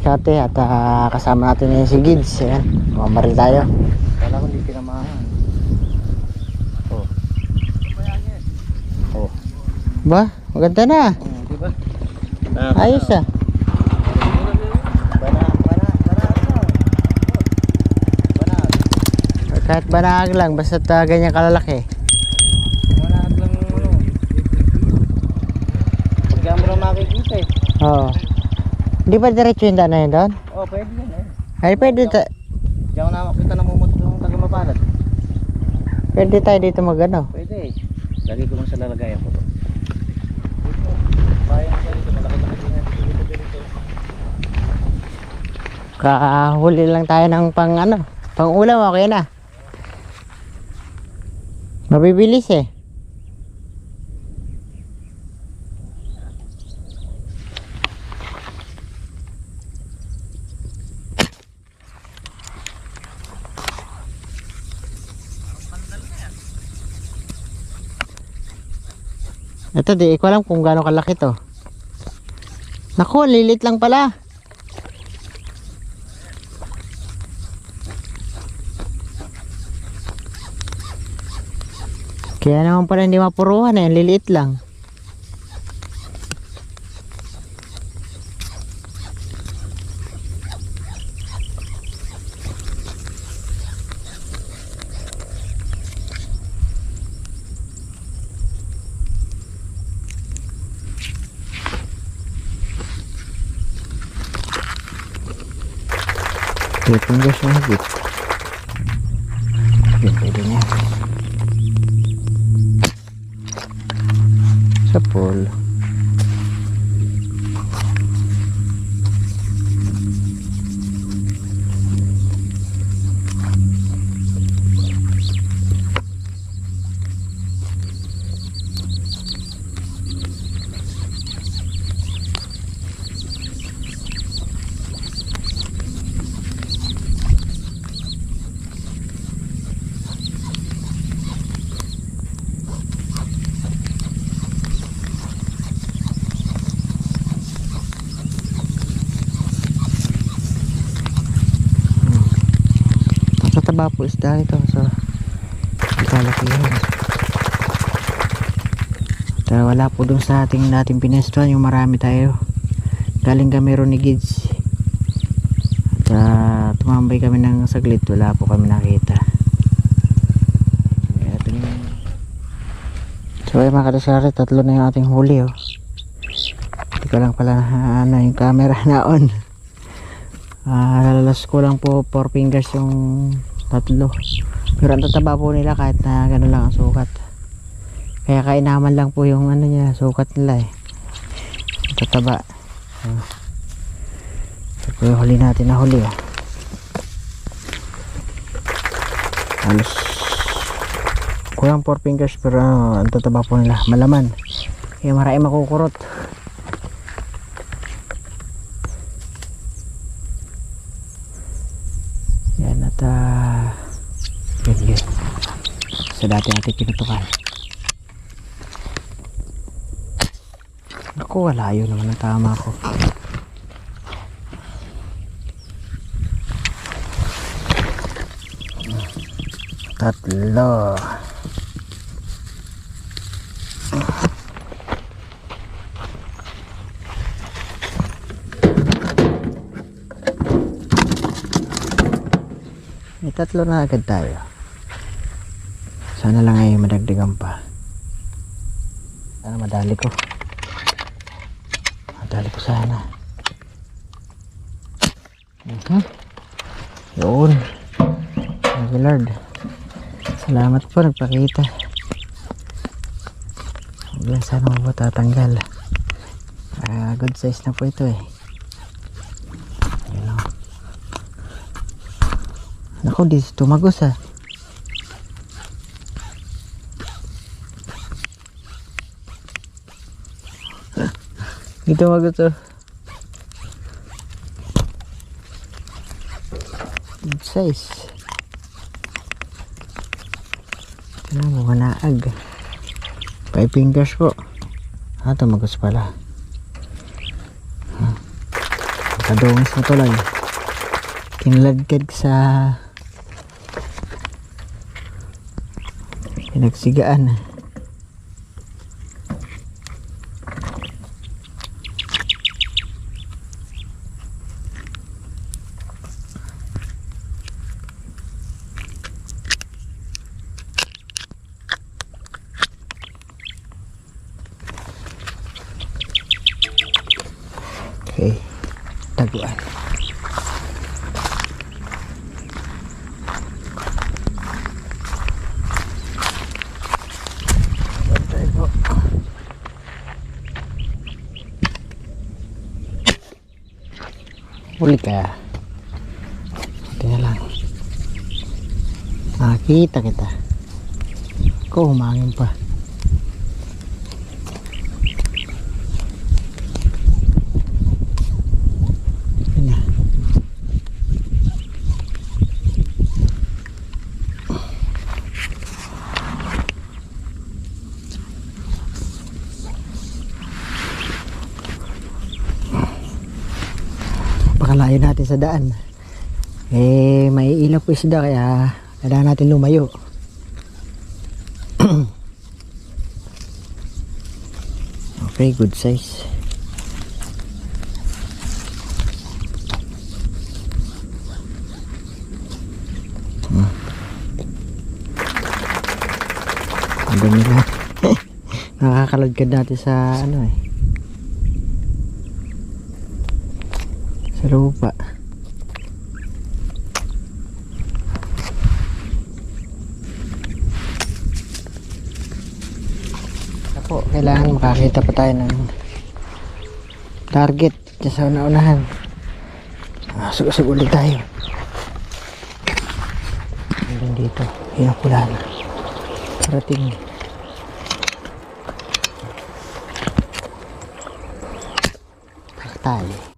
kadiskate at ah, kasama natin yung si Gids. Ayan, mamaril tayo. Kala ko hindi tinamahan. Oh. Oh. Ba, maganda na. Hmm, di ba? Ayos ah. Bana, bana, bana? Bana, Kahit banahag lang, basta uh, ganyan kalalaki. bana lang ano. Lang makikita eh. Oo. Hindi ba diretso yung daan na yun doon? Oh, pwede yan eh. Ay, pwede, ta- Diyan ko na makita na mumot ng taga mapalad. pwede tayo dito mag ano. Pwede eh. Lagi ko lang sa lalagayan ko to. Bayan dito, malaki-laki dito, dito. Kahuli lang tayo ng pang ano, pang ulam, okay na. Mabibilis eh. Ito di, ko alam kung gaano kalaki to. Naku, lilit lang pala. Kaya naman pala hindi mapuruhan eh, liliit lang. Tipong gas na higit. Yun, pwede niya. Sa pool. Sa taba po isda ito. So, ikalaki yun. Uh, wala po dun sa ating nating pinestuhan yung marami tayo. Galing kami ron ni Gids. At uh, tumambay kami ng saglit. Wala po kami nakita. So ay mga kadasari, tatlo na yung ating huli oh. Ko lang pala na ano yung camera na on. Ah, nalalas ko lang po 4 fingers yung tatlo. Pero ang tataba po nila kahit na gano'n lang ang sukat. Kaya kainaman lang po yung ano niya, sukat nila eh. Tataba. Ah. Ito po yung huli natin na huli oh. Halos kulang 4 fingers pero ano, ang tataba po nila, malaman. Kaya marami makukurot. Yan at uh, yun yun. Sa dati natin pinutukan. Wala yun naman ang tama ko. Tatlo. May tatlo na agad tayo. Sana lang ay madagdagan pa. Sana madali ko. Madali ko sana. Mhm. Yun. Thank you Lord. Salamat po nagpakita. Huwag lang sana mo po tatanggal. Ah, good size na po ito eh. Ayun o. Naku, di tumagos ah. Di tumagos oh. Good size. Ano, mga naag. Five fingers po. Ah, tumagos pala. Ha? Kadungis na tuloy. Kinaladkad sa pinagsigaan. Okay. Taguan. Huli ka. Ito na lang. Nakita kita. Ikaw humangin pa. Pakalayo natin sa daan. Eh, may ilaw po isda kaya kailangan natin lumayo. okay, good size. Ang dami na. Nakakalagkad natin sa ano eh. Sa lupa. Ako, kailangan makakita pa tayo ng target dyan sa una-unahan. Ah, sugasig ulit tayo. Meron dito. Yan pula na. Parating. Tayo.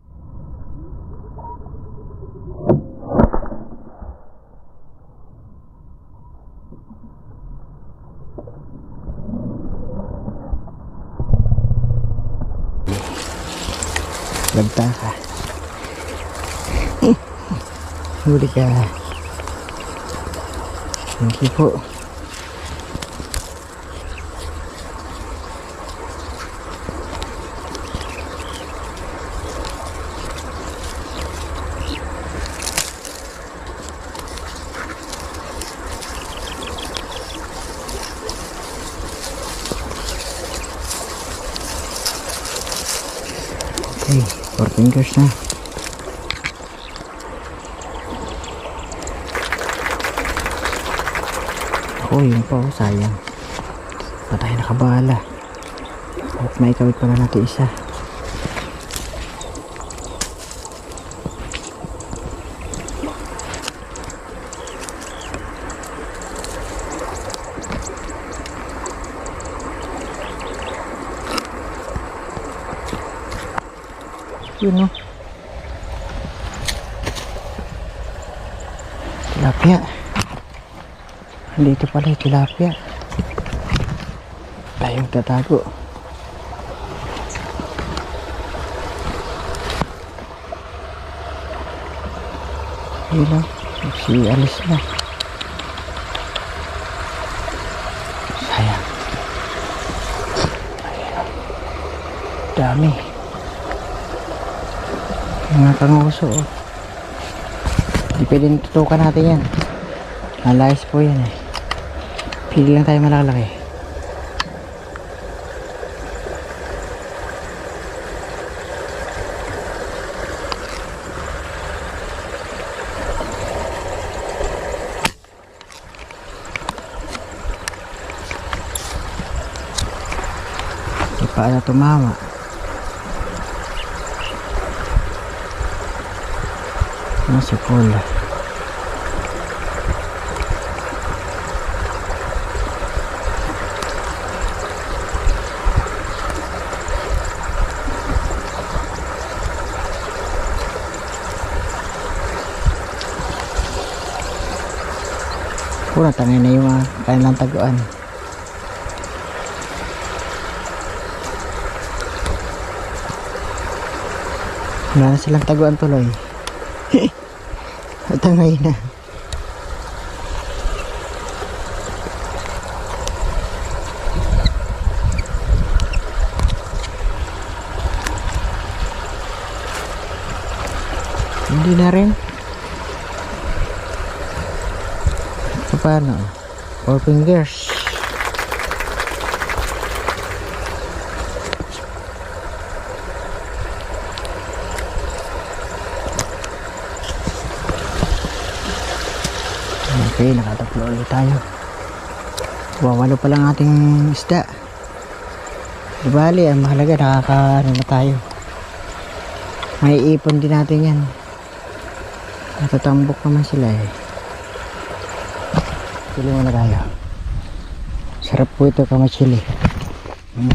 Lagta ka. Huli ka. Thank you po. Okay, four fingers na. Ako, yun pa, oh, sayang. Pa tayo nakabala. At may kawit pala natin isa. Yun no. Tilapia. Dito pala yung tilapia. Tayong tatago. Yun lang. Si alis na. Sayang. Ayan. Dami. Mga kanguso oh. Hindi pwedeng tutukan natin yan. Malayas po yan eh. Pili lang tayo malalaki. Hindi pa na tumama. Nasa pula. Pura tangay na yung mga kanilang taguan. Wala na silang taguan tuloy. At ngayon na. Hindi na rin. Paano? Four fingers. Okay, nakatatlo ulit tayo. Wawalo pa lang ating isda. Di bali, ang mahalaga nakaka na tayo. May ipon din natin yan. Natatambok naman sila eh. Pili muna tayo. Sarap po ito kamachili. Mm.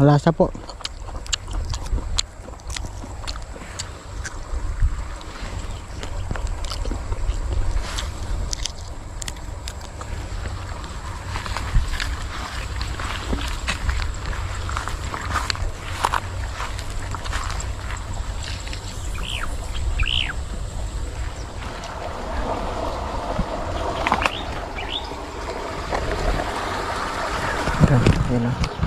Malasa po. Ayan, ayan o.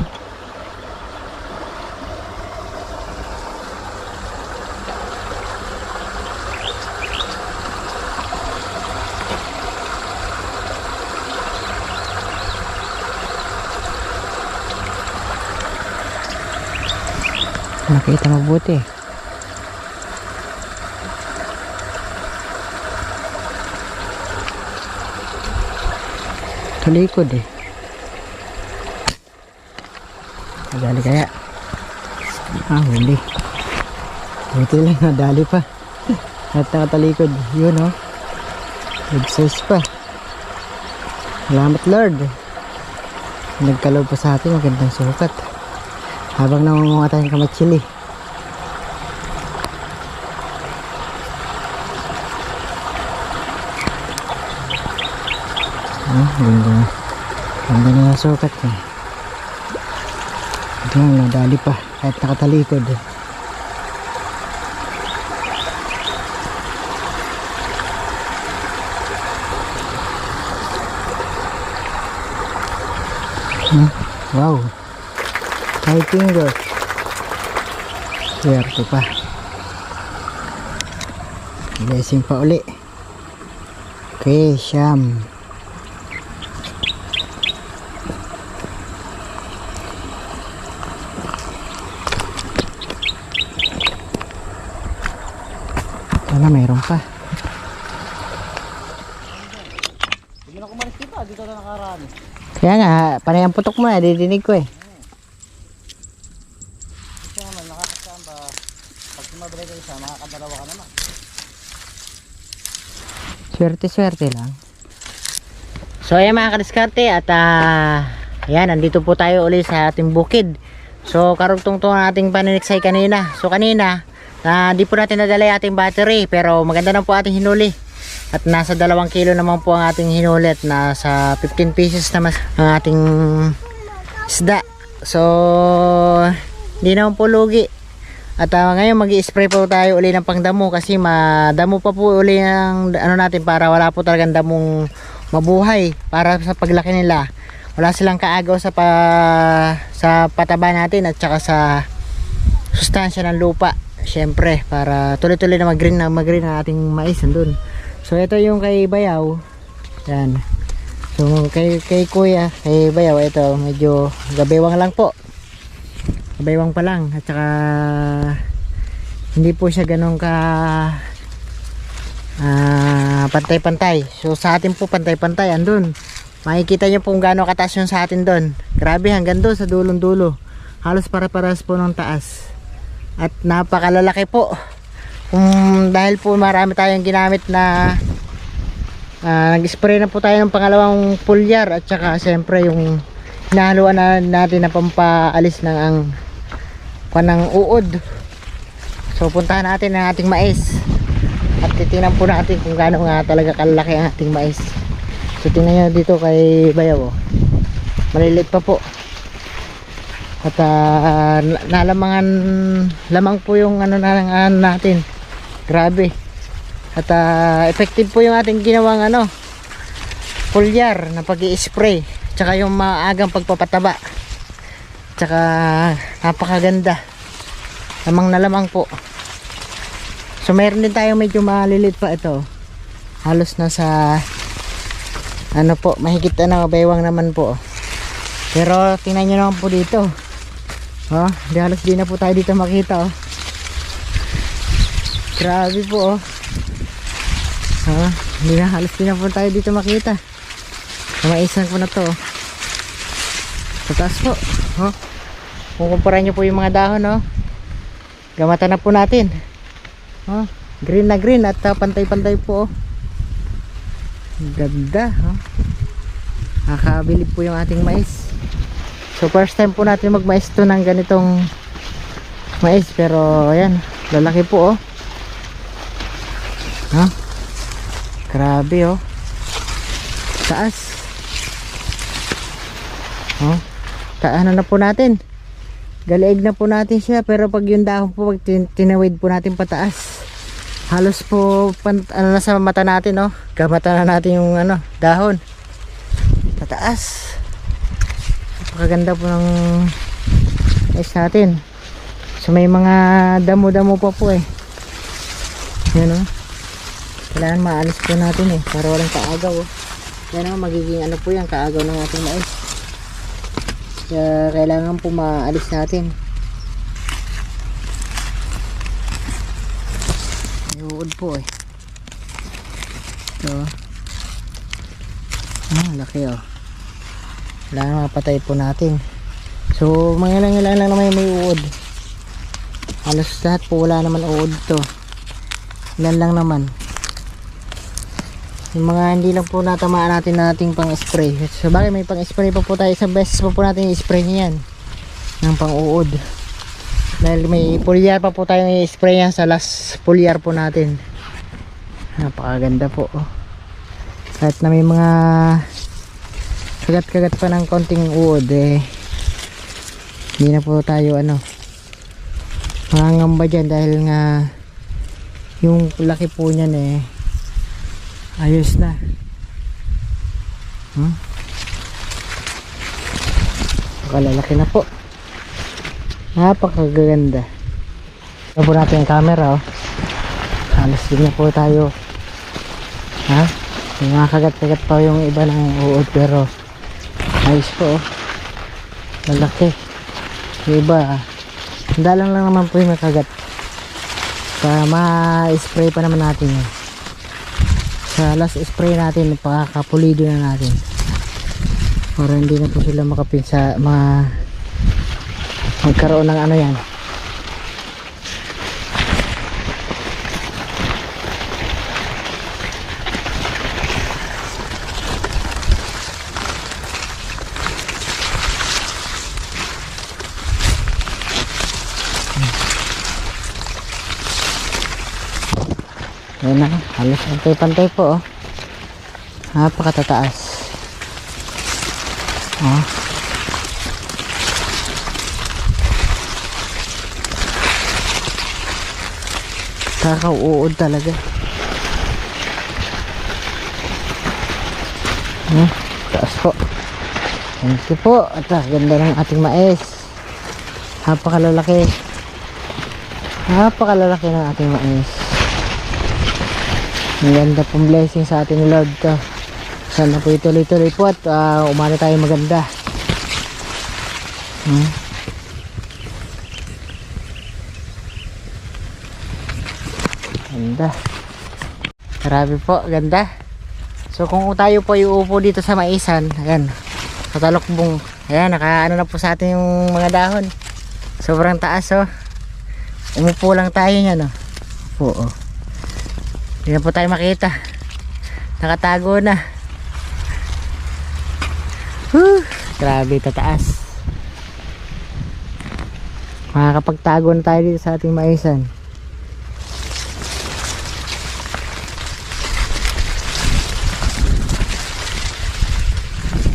Nakita mabuti. Talikod eh. Nadali kaya? Ah, hindi. Buti lang, nadali pa. At nakatalikod. Yun oh. Good pa. Salamat Lord. Nagkalaw pa sa atin, magandang sukat. Habang namumuha tayong kamatsili. Ah, ganda. Ganda na yung sukat eh. Ito nga, nadali pa. Kahit nakatalikod. Hmm, Wow. Five fingers. Swerte pa. Blessing pa uli. Okay, siyam. Wala, mayroon pa. Hindi na kumalis dito, dito na nakaraan. Kaya nga, panay ang putok mo na, didinig ko eh. Kasi naman, nakakasaan ba, pag sumabalik ka isa, makakadalawa ka naman. Swerte-swerte lang. So ayan mga kadiskarte at ah, ayan nandito po tayo uli sa ating bukid. So karugtong to ang ating paniniksay kanina. So kanina na di po natin nadala yung ating battery pero maganda na po ating hinuli. At nasa dalawang kilo naman po ang ating hinuli at nasa 15 pieces naman ang ating isda. So hindi naman po lugi. At ah, ngayon mag spray po tayo uli ng pangdamo kasi madamo pa po uli ang ano natin para wala po talagang damong mabuhay para sa paglaki nila. Wala silang kaagaw sa pa, sa pataba natin at saka sa sustansya ng lupa. Siyempre, para tuloy-tuloy na mag-green na mag-green ang ating mais nandun. So ito yung kay Bayaw. Yan. So kay kay Kuya, kay Bayaw ito medyo gabewang lang po. Gabewang pa lang at saka hindi po siya ganun ka ah, pantay-pantay. So sa atin po pantay-pantay andun. Makikita niyo po kung gaano kataas yung sa atin doon. Grabe hanggang doon sa dulong-dulo. Halos para-paras po ng taas. At napakalalaki po. Kung dahil po marami tayong ginamit na Ah, nag-spray na po tayo ng pangalawang pulyar at saka siyempre yung hinahaluan na natin na pampaalis ng ang kwan ng uod. So puntahan natin ang ating mais. At titingnan po natin kung gaano nga talaga kalaki ang ating mais. So tingnan nyo dito kay Bayaw. oh. Maliliit pa po. At na- nalamangan lamang po yung ano na ano natin. Grabe. At ah, effective po yung ating ginawang ano pulyar na pag spray Tsaka yung maagang pagpapataba. Tsaka napakaganda. Lamang na lamang po. So meron din tayo medyo malilit pa ito. Halos na sa ano po, mahigit ano, baywang naman po. Pero tingnan nyo naman po dito. Oh, di halos di na po tayo dito makita oh. Grabe po oh. Oh, hindi na halos di na po tayo dito makita. Maisan ko na to. Sa taas po. Oh. Kung kumpara nyo po yung mga dahon oh. Gamata na po natin. Oh, green na green at ah, pantay-pantay po oh. Ganda oh. Nakakabilib po yung ating mais. So first time po natin magmais to ng ganitong mais pero ayan, lalaki po oh. Ha? Grabe oh. Taas. Oh. Taano na po natin. Galiig na po natin siya pero pag yung dahon po pag tin- tinawid po natin pataas. Halos po pan, ano na sa mata natin oh. Gamata na natin yung ano, dahon. Pataas. Napakaganda po ng mais natin. So may mga damo-damo pa po eh. Yan oh. Kailangan maalis po natin eh. Para walang kaagaw oh. Yan oh, magiging ano po yan, kaagaw ng ating mais. Kaya kailangan po maalis natin. Iuod po eh. Ito. Ah, laki oh. Kailangan mapatay po natin. So, mga ilang ilang lang naman may uod. Halos lahat po wala naman uod to. Ilan lang naman. Yung mga hindi lang po natamaan natin na ating pang spray. So bagay may pang spray pa po tayo. Isang beses pa po natin i-spray niyan. Ng pang uod. Dahil may pulyar pa po tayong i-spray yan sa last pulyar po natin. Napakaganda po. Oh. Kahit na may mga kagat-kagat pa ng konting uod eh. Hindi na po tayo ano mangangamba dyan dahil nga yung laki po niyan eh ayos na. Hmm? kalalaki na po. Napakaganda. Ano po natin yung camera oh. Halos din na po tayo. Ha? Yung mga kagat-kagat pa yung iba ng uod pero ayos po oh. Lalaki yung iba dalang lang naman po yung makagat para ma-spray pa naman natin yun sa last spray natin pakakapulido na natin. Para hindi na po sila makapinsa ma magkaroon ng ano yan Yan na, halos pantay-pantay po oh. Napakatataas. Oh. Kakauod talaga. Hmm, taas po. Thank you po. At ah, ganda ng ating mais. Napakalalaki. Napakalalaki ng ating mais. Ang ganda pong blessing sa atin ni Lord to. Sana po ituloy-tuloy po at uh, umano tayo maganda. Hmm? Ganda. Grabe po, ganda. So kung tayo po iuupo dito sa maisan, ayan, sa talokbong, ayan, naka ano na po sa atin yung mga dahon. Sobrang taas oh. Umupo lang tayo niyan oh. Po oh. Hindi na po tayo makita. Nakatago na. Whew, grabe tataas. Makakapagtago na tayo dito sa ating maisan.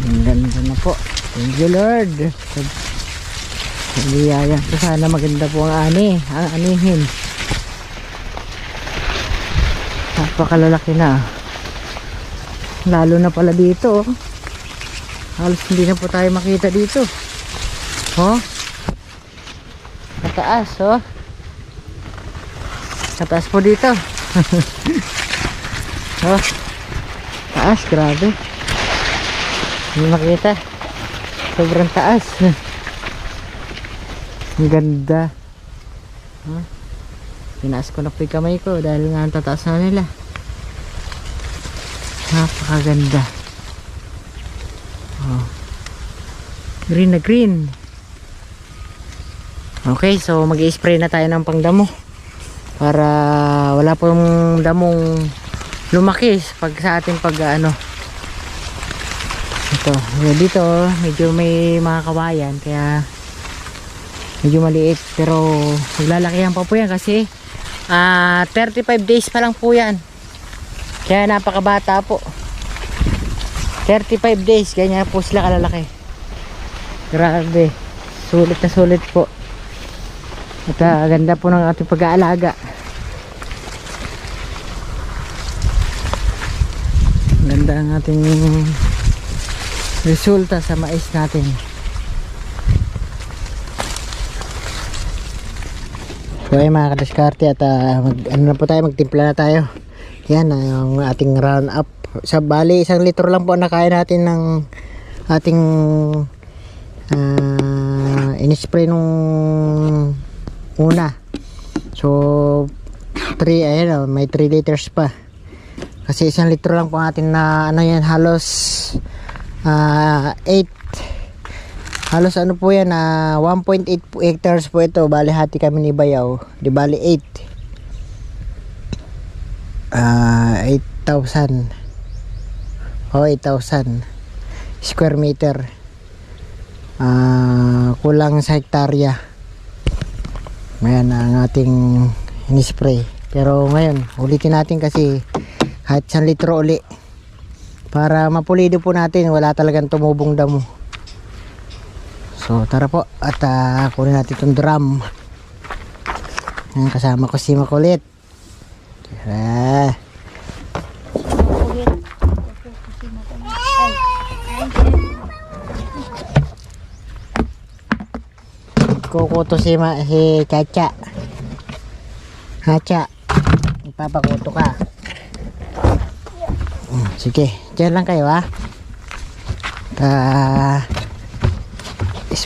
Ang ganda na po. Thank you Lord. Hindi yaya. Sana maganda po ang ani. Ang anihin. Napakalalaki na. Lalo na pala dito. oh. Halos hindi na po tayo makita dito. Oh. Mataas oh. Mataas po dito. oh. Taas, grabe. Hindi makita. Sobrang taas. Ang ganda. Huh? Tinaas ko na po yung kamay ko dahil nga ang tataas na nila. Napakaganda. Oh. Green na green. Okay, so mag-spray na tayo ng pangdamo. Para wala pong damong lumaki pag sa ating pag ano. Ito, yeah, dito medyo may mga kawayan kaya medyo maliit pero maglalakihan pa po yan kasi ah 35 days pa lang po yan. Kaya napakabata po. 35 days ganyan po sila kalalaki. Grabe. Sulit na sulit po. At ah, ganda po ng ating pag-aalaga. Ganda ang ating resulta sa mais natin So ay mga kadiskarte at ah, mag, ano na po tayo, magtimpla na tayo. Yan ah, yung ating round up. Sa bali, isang litro lang po ang nakain natin ng ating uh, inispray nung una. So 3, ayan oh, may 3 liters pa. Kasi isang litro lang po ang atin na ano yan, halos ah 8 Halos ano po yan, na 1.8 po hectares po ito. Bali hati kami ni Bayaw. Di bali 8. Ah, 8,000. Oh, 8,000 square meter. Ah, kulang sa hektarya. Ayan ang ating inispray. Pero ngayon, ulitin natin kasi kahit 1 litro uli. Para mapulido po natin, wala talagang tumubong damo. So tara po at ah, kunin natin itong drum. Ayan, kasama ko si Makulit. Tara. Kukuto si, ma, si Chacha. Hacha. Ipapakuto ka. Mm, Sige, dyan lang kayo ha. Ah,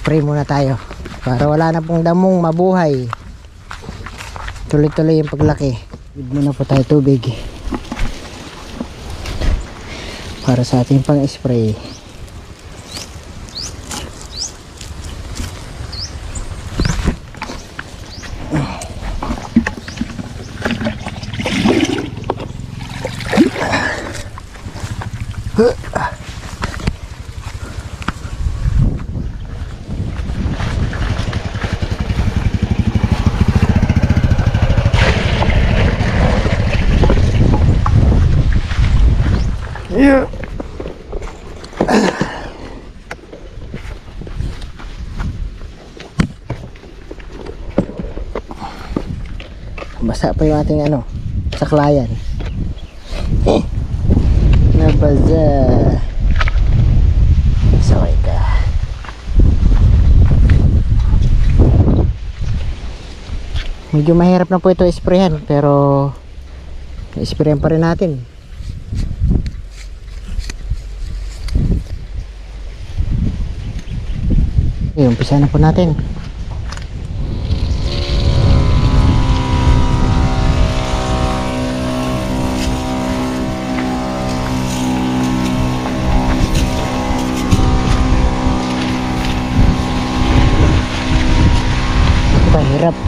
spray muna tayo. Para wala na pong damong mabuhay. Tuloy-tuloy yung paglaki. Bid muna po tayo tubig. Para sa ating pang spray basa pa yung ating ano saklayan. Eh nabasa saway ka medyo mahirap na po ito isprayan pero isprayan pa rin natin. Okay, umpisa na po natin. harap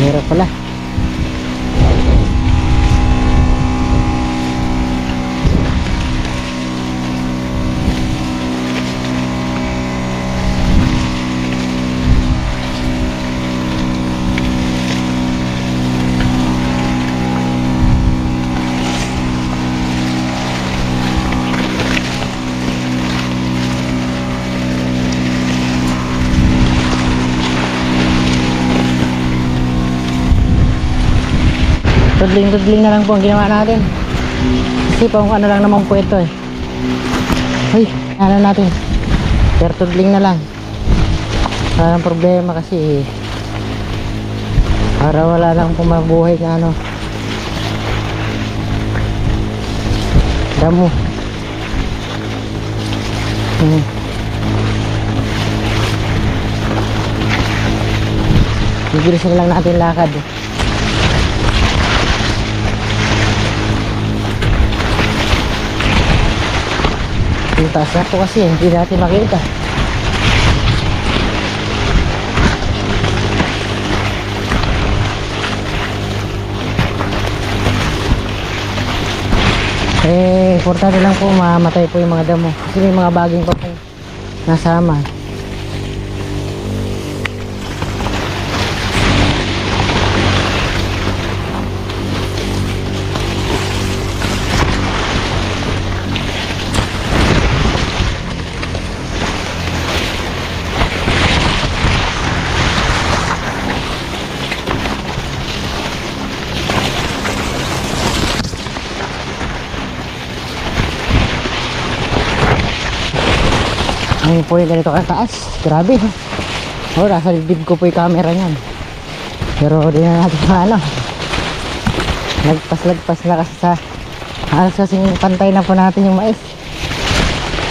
hirap pala. Tudling-tudling na lang po ang ginawa natin. Kasi pang ano lang naman po ito eh. Uy, ano natin. Pero tudling na lang. Parang problema kasi para wala lang pumabuhay na ano. Damo. Hmm. Bigilisin lang natin lakad eh. Yung taas na po kasi hindi natin makita. Eh, importante lang po mamatay po yung mga damo. Kasi may mga baging pa po nasama. Po yung ganito kataas. Grabe. Oh, nasa dibdib ko po yung camera niyan. Pero di na natin ano. Lagpas-lagpas na kasi sa halos kasing pantay na po natin yung mais.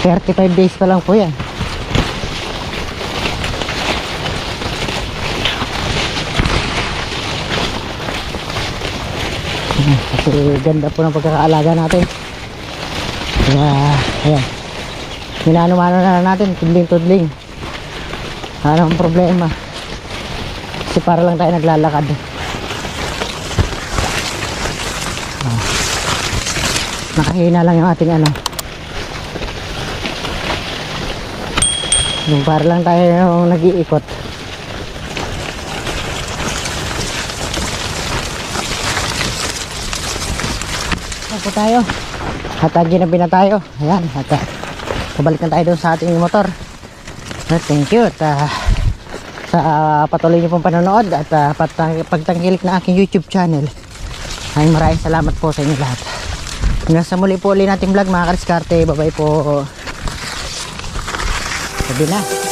35 days pa lang po yan. Kasi ganda po ng pagkakaalaga natin. Kaya, ayan. Minano-mano na natin, tudling-tudling. Ano ang problema? Kasi para lang tayo naglalakad. Ah. Nakahina lang yung ating ano. Yung para lang tayo nag-iikot. Po tayo? Hatagin na tayo. Ayan, hata. Pabalik na tayo doon sa ating motor. Uh, thank you at ah, sa ah, patuloy niyo pong panonood at uh, pagtangkilik na aking YouTube channel. Ay maraming salamat po sa inyo lahat. Hanggang sa muli po ulit nating vlog mga kariskarte. Bye bye po. Sabi na.